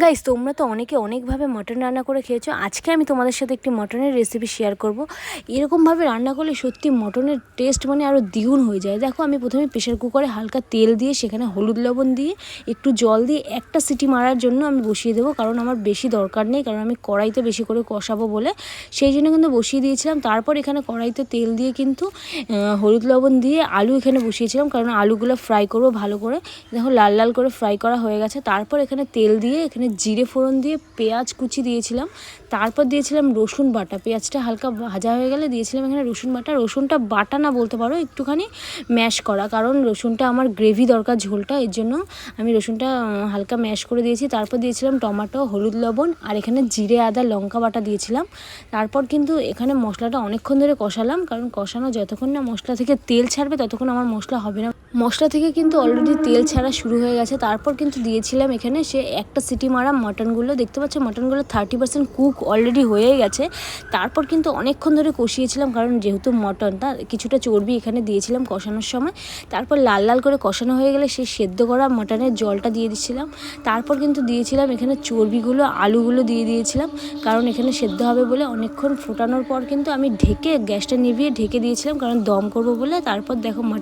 Guys তোমরা তো অনেকে অনেকভাবে মটন রান্না করে খেয়েছো। আজকে আমি তোমাদের সাথে একটি মটনের রেসিপি শেয়ার করব। এরকমভাবে রান্না করলে সত্যি মটনের টেস্ট মানে আরও দ্বিগুণ হয়ে যায়। দেখো, আমি প্রথমে প্রেশার কুকারে হালকা তেল দিয়ে, সেখানে হলুদ লবণ দিয়ে, একটু জল দিয়ে একটা সিটি মারার জন্য আমি বসিয়ে দেবো। কারণ আমার বেশি দরকার নেই, কারণ আমি কড়াইতে বেশি করে কষাবো বলে। সেই জন্য কিন্তু বসিয়ে দিয়েছিলাম। তারপর এখানে কড়াইতে তেল দিয়ে কিন্তু হলুদ লবণ দিয়ে আলু এখানে বসিয়েছিলাম। কারণ আলুগুলো ফ্রাই করব ভালো করে। দেখো, লাল লাল করে ফ্রাই করা হয়ে গেছে। তারপর এখানে তেল দিয়ে এখানে জিরে ফোড়ন দিয়ে পেঁয়াজ কুচি দিয়েছিলাম। তারপর দিয়েছিলাম রসুন বাটা। পেঁয়াজটা হালকা ভাজা হয়ে গেলে দিয়েছিলাম এখানে রসুন বাটা। রসুনটা বাটা না বলতে পারো, একটুখানি ম্যাশ করা। কারণ রসুনটা আমার গ্রেভি দরকার ঝোলটা, এর জন্য আমি রসুনটা হালকা ম্যাশ করে দিয়েছি। তারপর দিয়েছিলাম টমাটো, হলুদ লবণ আর এখানে জিরে, আদা, লঙ্কা বাটা দিয়েছিলাম। তারপর কিন্তু এখানে মশলাটা অনেকক্ষণ ধরে কষালাম। কারণ কষানো যতক্ষণ না মশলা থেকে তেল ছাড়বে, ততক্ষণ আমার মশলা হবে না। মশলা থেকে কিন্তু অলরেডি তেল ছাড়া শুরু হয়ে গেছে। তারপর কিন্তু দিয়েছিলাম এখানে সে একটা সিটি মারা মাটনগুলো। দেখতে পাচ্ছ, মাটনগুলো থার্টি পার্সেন্ট কুক অলরেডি হয়ে গেছে। তারপর কিন্তু অনেকক্ষণ ধরে কষিয়েছিলাম, কারণ যেহেতু মটন তা কিছুটা চর্বি এখানে দিয়েছিলাম কষানোর সময়। তারপর লাল লাল করে কষানো হয়ে গেলে সেই সেদ্ধ করা মটনের জলটা দিয়ে দিচ্ছিলাম তারপর কিন্তু দিয়েছিলাম এখানে চর্বিগুলো, আলুগুলো দিয়ে দিয়েছিলাম, কারণ এখানে সেদ্ধ হবে বলে অনেকক্ষণ ফোটানোর পর কিন্তু আমি ঢেকে গ্যাসটা নিভিয়ে ঢেকে দিয়েছিলাম, কারণ দম করব বলে। তারপর দেখো